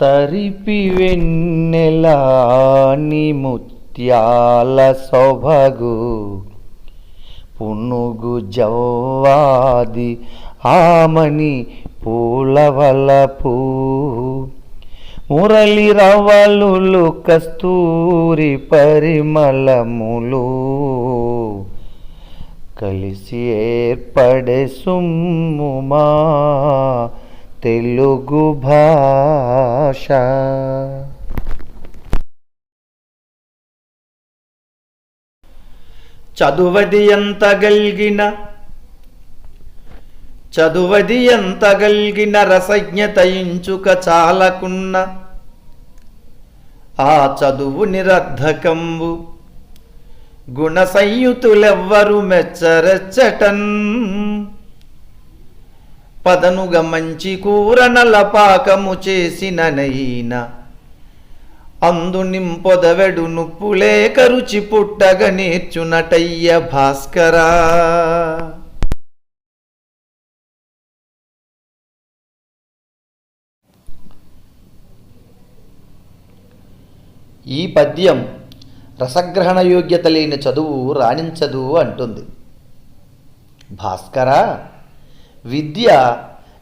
తరిపి వెన్నెలాని ముత్యాల సొభగు. పునుగు జవ్వాది ఆమని పూలవలపు మురళి రవలులు కస్తూరి పరిమళములు. కలిసి ఏర్పడే సుమ్ముమా తెలుగు భాష. చదువది ఎంత గల్గిన చదువది ఎంత గల్గిన రసజ్ఞత ఇంచుక చాలకున్న ఆ చదువు నిరర్ధకంబు గుణ సంయుతులెవ్వరు మెచ్చరెచ్చటన్. పదనుగ మంచి కూర నలపాకము చేసిననైన అందు నింపొదవెడు నుప్పులే కరుచి పుట్టగ నేర్చునటయ్య భాస్కరా. ఈ పద్యం రసగ్రహణ యోగ్యత లేని చదువు రాణించదు అంటుంది. భాస్కరా విద్య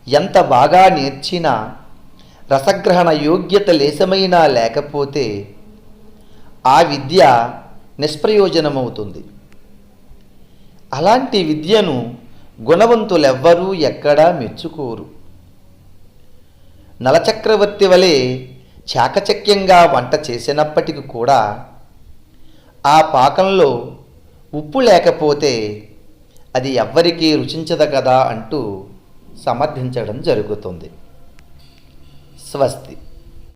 ఎంత బాగా నేర్చినా రసగ్రహణ యోగ్యత లేశమైనా లేకపోతే ఆ విద్య నిష్ప్రయోజనమవుతుంది. అలాంటి విద్యను గుణవంతులెవ్వరూ ఎక్కడా మెచ్చుకోరు. నలచక్రవర్తి వలె చాకచక్యంగా వంట చేసినప్పటికీ కూడా ఆ పాకంలో ఉప్పు లేకపోతే అది ఎవ్వరికీ రుచించదు కదా అంటూ సమర్థించడం జరుగుతుంది. స్వస్తి.